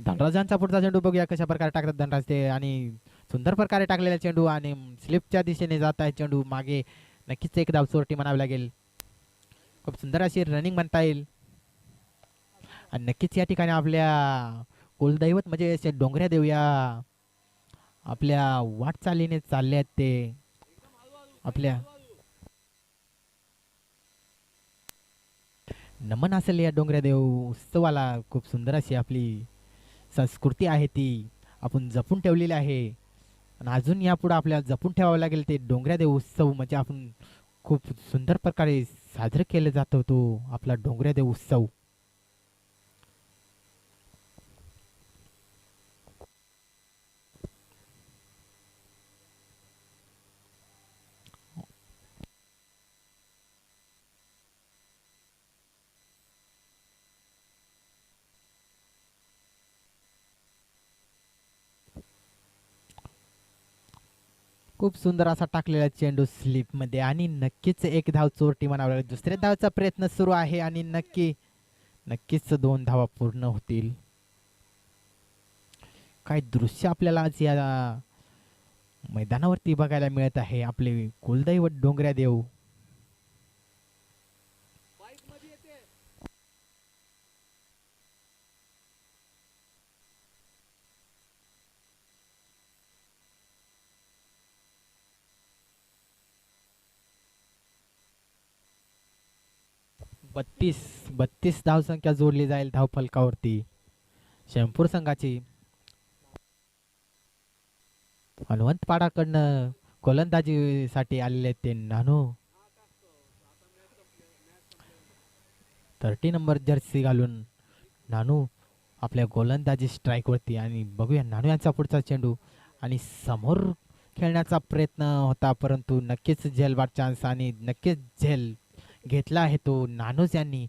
धनराजांचा पुढचा चेंडू बघूया कशा प्रकारे टाकतात धनराज ते. आणि सुंदर प्रकारे टाकलेला चेंडू आणि स्लिपच्या दिशेने जात आहे चेंडू. मागे नक्कीच एक धाव चोरटी म्हणावी लागेल. खूप सुंदर अशी रनिंग म्हणता येईल. आणि नक्कीच या ठिकाणी आपल्या कुलदैवत म्हणजे असे डोंगऱ्या देव या आपल्या वाटचालीने चालले आहेत ते. आपल्या नमन असेल या डोंगऱ्या देव. उत्सवाला खूप सुंदर अशी आपली संस्कृती आहे ती. आपण जपून ठेवलेली आहे. आणि अजून यापुढे आपल्याला जपून ठेवावं लागेल ते डोंगऱ्या देव उत्सव म्हणजे आपण खूप सुंदर प्रकारे साजरं केलं जातो तो आपला डोंगऱ्या देव उत्सव खूप सुंदर असा टाकलेला चेंडू स्लिपमध्ये आणि नक्कीच एक धाव चोरटी म्हणावं लागेल. दुसऱ्या धावचा प्रयत्न सुरू आहे आणि नक्की नक्कीच दोन धावा पूर्ण होतील. काय दृश्य आपल्याला आज या मैदानावरती बघायला मिळत आहे. आपले कुलदैवत डोंगऱ्या देव बत्तीस बत्तीस धावसंख्या जोडली जाईल धावफलकावरती. शंपूर संघाची. हनुवंत पाडाकडनं गोलंदाजीसाठी आलेले ते नानू. थर्टी नंबर जर्सी घालून नानू आपल्या गोलंदाजी स्ट्राईकवरती आणि बघूया नानू यांचा पुढचा चेंडू. आणि समोर खेळण्याचा प्रयत्न होता परंतु नक्कीच झेल बाट चान्स आणि नक्कीच झेल घेतला आहे तो नानोज यांनी.